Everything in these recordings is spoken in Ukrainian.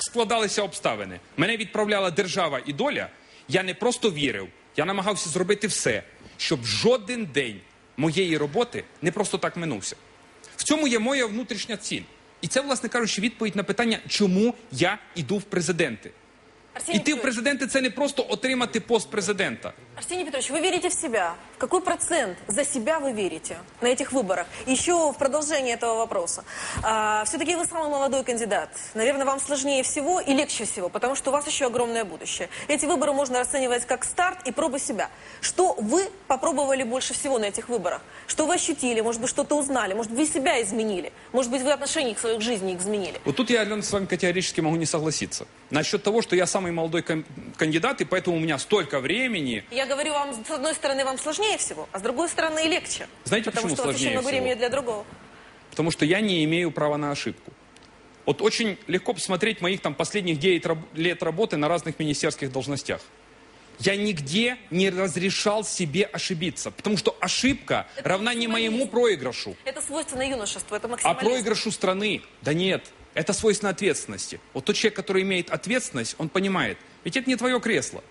так складалися обставини. Мене відправляла держава і доля. Я не просто вірив, я намагався зробити все, щоб жоден день моєї роботи не просто так минувся. В цьому є моя внутрішня ціль. І це, власне кажучи, відповідь на питання, чому я іду в президенти. Іти в президенти це не просто отримати пост президента. Арсений Петрович, вы верите в себя. В какой процент за себя вы верите на этих выборах? Еще в продолжение этого вопроса. все-таки вы самый молодой кандидат. Наверное, вам сложнее всего и легче всего, потому что у вас еще огромное будущее. Эти выборы можно расценивать как старт и пробу себя. Что вы попробовали больше всего на этих выборах? Что вы ощутили? Может быть, что-то узнали? Может, вы себя изменили? Может быть, вы отношения к своей жизни изменили? Вот тут я, Алена, с вами категорически могу не согласиться. Насчет того, что я самый молодой кан- кандидат, и поэтому у меня столько времени. Я говорю вам, с одной стороны, вам сложнее всего, а с другой стороны, легче. Знаете, Потому почему что у вас еще сложнее много всего? времени для другого. Потому что я не имею права на ошибку. Вот очень легко посмотреть моих там последних 9 раб- лет работы на разных министерских должностях. Я нигде не разрешал себе ошибиться, потому что ошибка Это равна не моему проигрышу, Это свойственно юношеству, это а максимализм. проигрышу страны. Да нет, это свойственно ответственности. Вот тот человек, который имеет ответственность, он понимает, ведь это не твое кресло,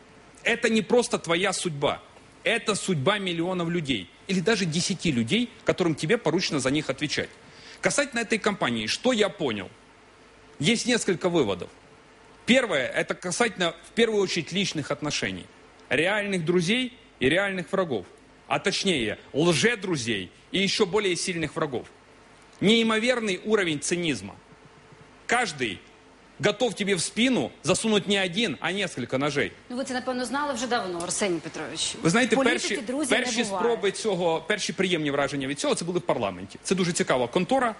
это не просто твоя судьба, это судьба миллионов людей или даже десяти людей, которым тебе поручено за них отвечать. Касательно этой компании, что я понял? Есть несколько выводов. Первое, это касательно, в первую очередь, личных отношений. Реальных друзей и реальных врагов. А точнее, лже-друзей и еще более сильных врагов. Неимоверный уровень цинизма. Каждый готов тебе в спину засунуть не один, а несколько ножей. Ну ви це напевно знали вже давно, Арсеній Петрович. Ви знаєте, Політики, перші, друзі, перші не спроби цього, перші приємні враження від цього це були в парламенті. Це дуже цікава контора,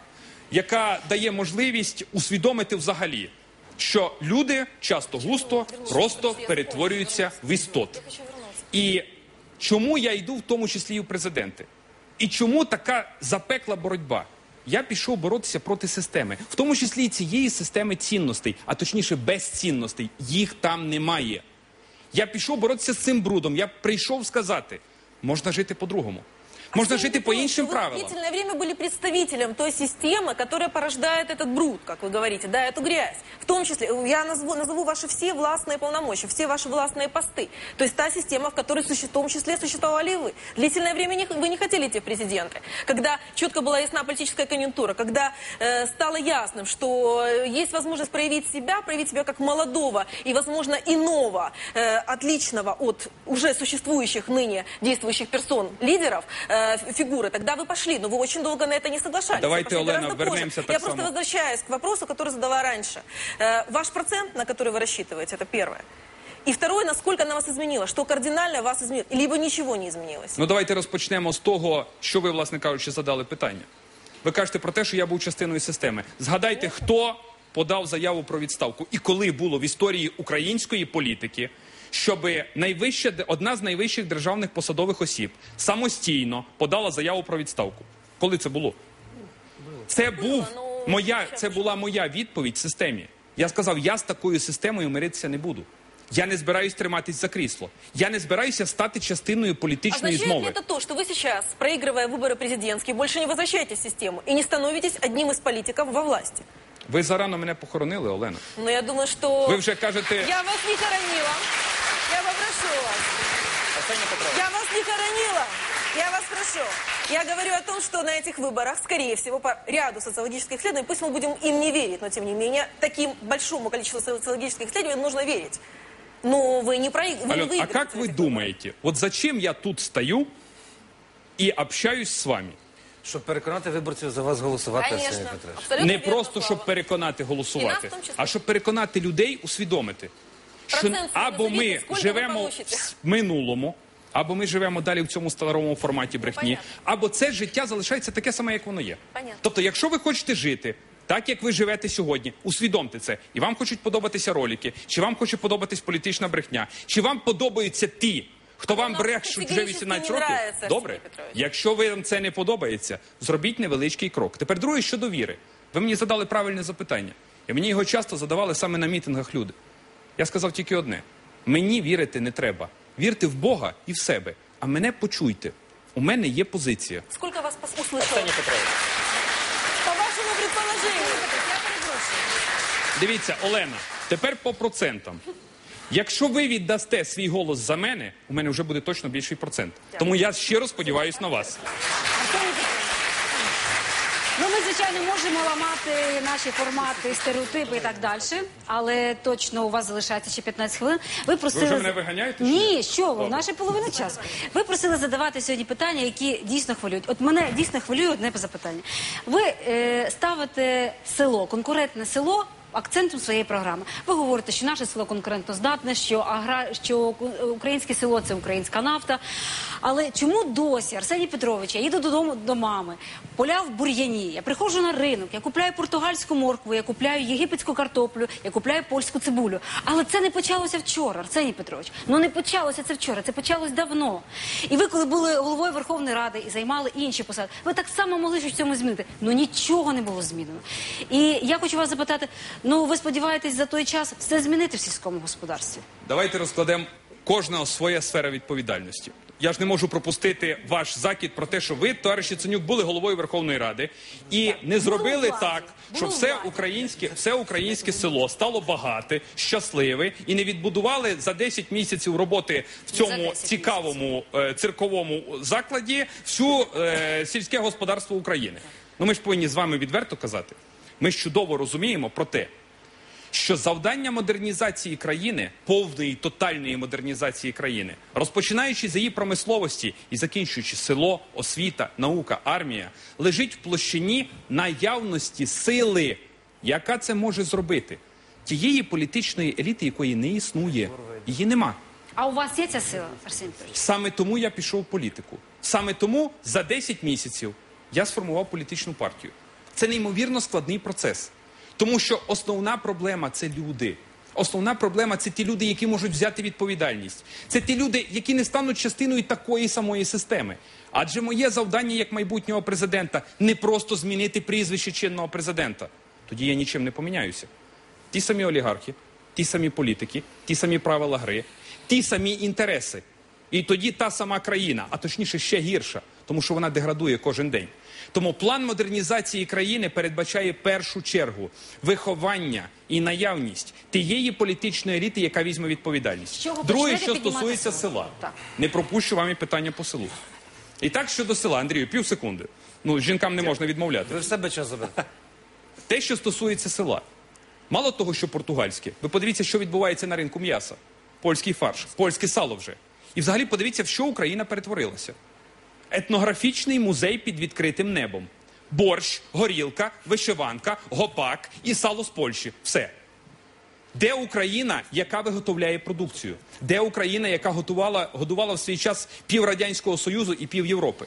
яка дає можливість усвідомити взагалі, що люди часто густо просто перетворюються в істот. І чому я йду в тому числі і в президенти? І чому така запекла боротьба? Я пішов боротися проти системи, в тому числі і цієї системи цінностей, а точніше безцінностей. Їх там немає. Я пішов боротися з цим брудом. Я прийшов сказати, можна жити по-другому. Можна Арсений жити по Петрович, іншим вы правилам. длительное время были представителем той системы, которая порождает этот бруд, как вы говорите, да, эту грязь. В том числе, я назову, назову ваши все властные полномочия, все ваши властные посты. То есть та система, в которой суще- в том числе существовали и вы. Длительное время не- вы не хотели идти в президенты. Когда четко была ясна политическая конъюнктура, когда э, стало ясным, что есть возможность проявить себя, проявить себя как молодого и, возможно, иного, э, отличного от уже существующих ныне действующих персон, лидеров, э, ф- фигуры, тогда вы пошли, но вы очень долго на это не соглашались. Давайте, Вы пошли Олена, гораздо позже. вернемся так Я просто само. возвращаюсь к вопросу, который задала раньше. Э, ваш процент, на который вы рассчитываете, это первое. И второе, насколько она вас изменила, что кардинально вас изменило, либо ничего не изменилось. Ну давайте розпочнемо з того, що ви, власне кажучи, задали питання. Ви кажете про те, що я був частиною системи. Згадайте, хто подав заяву про відставку і коли було в історії української політики, щоб найвища одна з найвищих державних посадових осіб самостійно подала заяву про відставку. Коли це було? Це був ну, моя, ще це була моя відповідь системі. Я сказав, я з такою системою миритися не буду. Я не збираюсь триматись за крісло. Я не збираюся стати частиною політичної Означает ли змови. это то, что вы сейчас, проигрывая выборы президентские, больше не возвращаетесь в систему и не становитесь одним из политиков во власти? Ви зарано мене похоронили, Олена. Но я думаю, что... Ви вже кажете, Я вас не хоронила. Я попрошу вас. Я вас не хоронила. Я вас прошу. Я говорю о том, что на этих выборах, скорее всего, по ряду социологических исследований, пусть мы будем им не верить, но тем не менее, таким большому количеству социологических исследований нужно верить. Но вы не проиграете. Вы не Ален, а выиграете как в вы этих думаете, вот зачем я тут стою и общаюсь с вами? Щоб переконати виборців за вас голосувати, выборах. Арсеній Конечно. Петрович. Абсолютно Не верно, просто Слава. щоб переконати І голосувати, нас в тому числі. а щоб переконати людей усвідомити, Що або ми живемо в минулому, або ми живемо далі в цьому старому форматі брехні, або це життя залишається таке саме, як воно є. Тобто, якщо ви хочете жити. Так як ви живете сьогодні, усвідомте це. І вам хочуть подобатися ролики, чи вам хоче подобатись політична брехня, чи вам подобаються ті, хто вам нам брехшуть вже 18 років. Добре, якщо вам це не подобається, зробіть невеличкий крок. Тепер друге щодо віри. Ви мені задали правильне запитання, і мені його часто задавали саме на мітингах люди. Я сказав тільки одне: мені вірити не треба. Вірте в Бога і в себе. А мене почуйте. У мене є позиція. Сколько вас пос- услышало? По вашему предположению. Дивіться, Олена, Тепер по процентам. Якщо ви віддасте свій голос за мене, у мене вже буде точно більший процент. Тому я щиро сподіваюся на вас. Арсеній Петрович, Ну, ми, можемо ламати наші формати, стереотипи і так далі, але точно у вас залишається ще 15 хвилин. Ви просили... вже мене виганяєте, Ні, що ви, наша половина часу. Ви просили задавати сьогодні питання, які дійсно хвилюють. От мене дійсно хвилює одне запитання. Ви е, ставите село, конкурентне село. Акцентом своєї програми. Ви говорите, що наше село конкурентоздатне, що агра... що українське село це українська нафта. Але чому досі Арсеній Петрович, я їду додому до мами, поля в бур'яні, я приходжу на ринок, я купляю португальську моркву, я купляю єгипетську картоплю, я купляю польську цибулю. Але це не почалося вчора, Арсеній Петрович. Ну не почалося це вчора, це почалось давно. І ви, коли були головою Верховної Ради і займали інші посади, ви так само могли щось в цьому змінити. Ну нічого не було змінено. І я хочу вас запитати: ну ви сподіваєтесь за той час все змінити в сільському господарстві? Давайте розкладемо кожна своя сфера відповідальності. Я ж не можу пропустити ваш закид про те, що ви, товариш Яценюк, були головою Верховної Ради і не зробили так, що все українське, все українське село стало багате, щасливе і не відбудували за 10 місяців роботи в цьому цікавому е, цирковому закладі всю е, сільське господарство України. Ну ми ж повинні з вами відверто казати. Ми ж чудово розуміємо про те, що завдання модернізації країни, повної тотальної модернізації країни, розпочинаючи з її промисловості і закінчуючи село, освіта, наука, армія, лежить в площині наявності сили, яка це може зробити. Тієї політичної еліти, якої не існує, її нема. А у вас є ця сила, Арсеній Петрович? Саме тому я пішов в політику. Саме тому за 10 місяців я сформував політичну партію. Це неймовірно складний процес. Тому що основна проблема це люди. Основна проблема це ті люди, які можуть взяти відповідальність. Це ті люди, які не стануть частиною такої самої системи. Адже моє завдання як майбутнього президента не просто змінити прізвище чинного президента. Тоді я нічим не поміняюся. Ті самі олігархи, ті самі політики, ті самі правила гри, ті самі інтереси. І тоді та сама країна, а точніше ще гірша, тому що вона деградує кожен день. Тому план модернізації країни передбачає першу чергу виховання і наявність тієї політичної еліти, яка візьме відповідальність. Чого Друге, що стосується село? села, Так. не пропущу вам і питання по селу. І так щодо села, Андрію, пів секунди. Ну, жінкам не можна відмовляти. Ви в себе час заберете. Те, що стосується села, мало того, що португальське, ви подивіться, що відбувається на ринку м'яса. Польський фарш, польське сало вже. І взагалі подивіться, в що Україна перетворилася. Етнографічний музей під відкритим небом. Борщ, горілка, вишиванка, гопак і сало з Польщі. Все. Де Україна, яка виготовляє продукцію? Де Україна, яка готувала, годувала в свій час пів Радянського Союзу і пів Європи?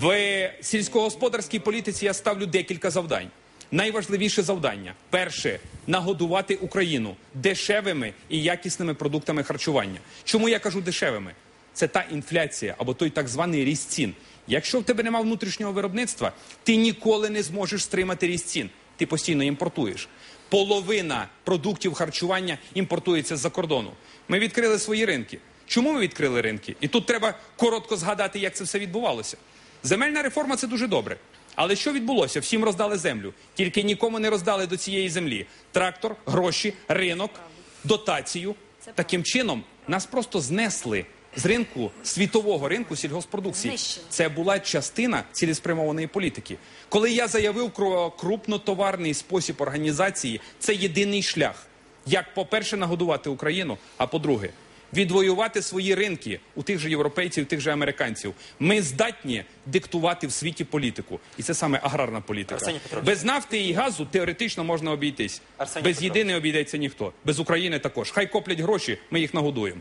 В сільськогосподарській політиці я ставлю декілька завдань. Найважливіше завдання перше нагодувати Україну дешевими і якісними продуктами харчування. Чому я кажу дешевими? Це та інфляція або той так званий ріст цін. Якщо в тебе немає внутрішнього виробництва, ти ніколи не зможеш стримати ріст цін. Ти постійно імпортуєш. Половина продуктів харчування імпортується з-за кордону. Ми відкрили свої ринки. Чому ми відкрили ринки? І тут треба коротко згадати, як це все відбувалося. Земельна реформа це дуже добре. Але що відбулося? Всім роздали землю. Тільки нікому не роздали до цієї землі. Трактор, гроші, ринок, дотацію. Таким чином нас просто знесли з ринку світового ринку сільгоспродукції. Знищили. Це була частина цілеспрямованої політики. Коли я заявив про крупнотоварний спосіб організації, це єдиний шлях, як, по-перше, нагодувати Україну, а по-друге, відвоювати свої ринки у тих же європейців, тих же американців. Ми здатні диктувати в світі політику, і це саме аграрна політика. Без нафти і газу теоретично можна обійтись. Арсеній Без Петрович. їди обійдеться ніхто. Без України також. Хай коплять гроші, ми їх нагодуємо.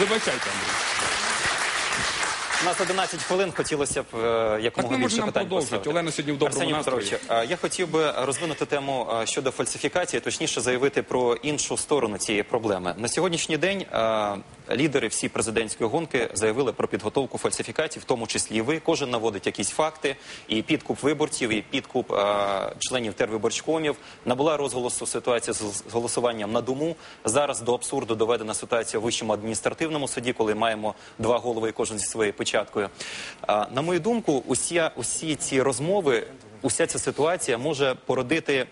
Вибачайте, Андрій. У нас 11 хвилин, хотілося б е, Так якомога більше можемо питань продовжити. поставити. Олена сьогодні в доброму Арсеній настрої. Петрович, е, я хотів би розвинути тему е, щодо фальсифікації, точніше заявити про іншу сторону цієї проблеми. На сьогоднішній день е, лідери всі президентської гонки заявили про підготовку фальсифікацій, в тому числі і ви. Кожен наводить якісь факти, і підкуп виборців, і підкуп е, членів тервиборчкомів. Набула розголосу ситуація з з голосуванням на дому. Зараз до абсурду доведена ситуація в вищому адміністративному суді, коли маємо два голови, і кожен зі своєю печаткою. Е, На мою думку, усі, усі ці розмови, уся ця ситуація може породити